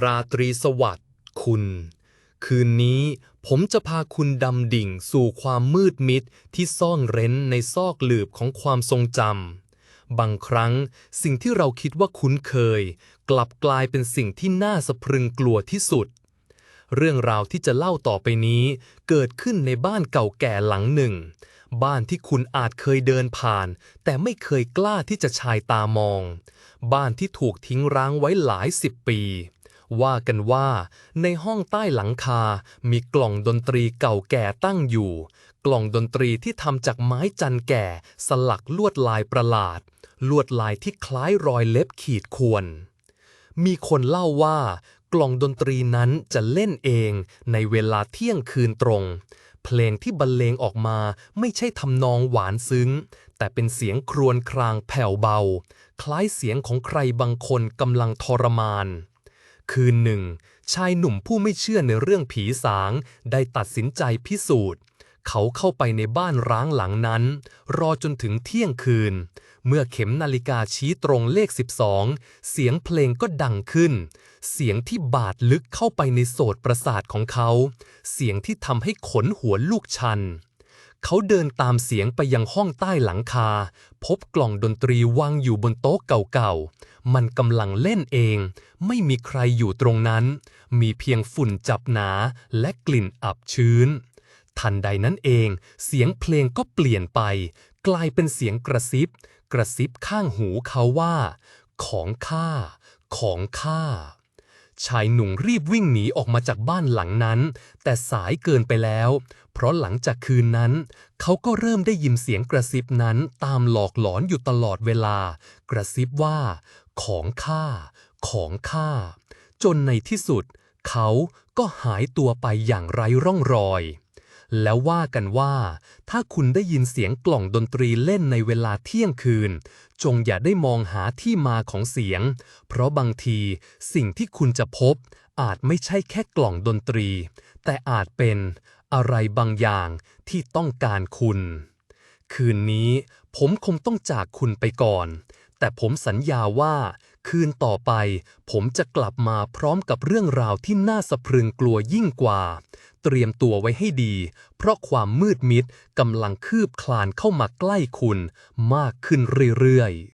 ราตรีสวัสดิ์คุณ คืนนี้ผมจะพาคุณดำดิ่งสู่ความมืดมิดที่ซ่อนเร้นในซอกหลืบของความทรงจำบางครั้งสิ่งที่เราคิดว่าคุ้นเคย กลับกลายเป็นสิ่งที่น่าสะพรึงกลัวที่สุด เรื่องราวที่จะเล่าต่อไปนี้เกิดขึ้นในบ้านเก่าแก่หลังหนึ่ง บ้านที่คุณอาจเคยเดินผ่าน แต่ไม่เคยกล้าที่จะชายตามอง บ้านที่ถูกทิ้งร้างไว้หลายสิบปี ว่ากันว่า ในห้องใต้หลังคา มีกล่องดนตรีเก่าแก่ตั้งอยู่ กล่องดนตรีที่ทำจากไม้จันแก่ สลักลวดลายประหลาด ลวดลายที่คล้ายรอยเล็บขีดข่วน มีคนเล่าว่า กล่องดนตรีนั้นจะเล่นเองในเวลาเที่ยงคืนตรง เพลงที่บรรเลงออกมาไม่ใช่ทำนองหวานซึ้ง แต่เป็นเสียงครวญครางแผ่วเบา คล้ายเสียงของใครบางคนกำลังทรมาน คืนหนึ่ง ชายหนุ่มผู้ไม่เชื่อในเรื่องผีสางได้ตัดสินใจพิสูจน์ เขาเข้าไปในบ้านร้างหลังนั้น รอจนถึงเที่ยงคืน เมื่อเข็มนาฬิกาชี้ตรงเลข 12 เสียงเพลงก็ดังขึ้น เสียงที่บาดลึกเข้าไปในโสตประสาทของเขา เสียงที่ทำให้ขนหัวลูกชัน เขาเดินตามเสียงไปยังห้องใต้หลังคา พบกล่องดนตรีวางอยู่บนโต๊ะเก่าๆ มันกำลังเล่นเอง ไม่มีใครอยู่ตรงนั้น มีเพียงฝุ่นจับหนาและกลิ่นอับชื้น ทันใดนั้นเอง เสียงเพลงก็เปลี่ยนไป กลายเป็นเสียงกระซิบ กระซิบข้างหูเขาว่า ของข้า ของข้า ชายหนุ่มรีบวิ่งหนีออกมาจากบ้านหลังนั้น แต่สายเกินไปแล้ว เพราะหลังจากคืนนั้น เขาก็เริ่มได้ยินเสียงกระซิบนั้นตามหลอกหลอนอยู่ตลอดเวลา กระซิบว่า ของข้าของข้าจนในที่สุด เขาก็หายตัวไปอย่างไร้ร่องรอย แล้วว่ากันว่า ถ้าคุณได้ยินเสียงกล่องดนตรีเล่นในเวลาเที่ยงคืน จงอย่าได้มองหาที่มาของเสียง เพราะบางทีสิ่งที่คุณจะพบ อาจไม่ใช่แค่กล่องดนตรี แต่อาจเป็นอะไรบางอย่างที่ต้องการคุณ คืนนี้ ผมคงต้องจากคุณไปก่อน แต่ผมสัญญาว่า คืนต่อไป ผมจะกลับมาพร้อมกับเรื่องราวที่น่าสะพรึงกลัวยิ่งกว่า เตรียมตัวไว้ให้ดี เพราะความมืดมิดกำลังคืบคลานเข้ามาใกล้คุณ มากขึ้นเรื่อยๆ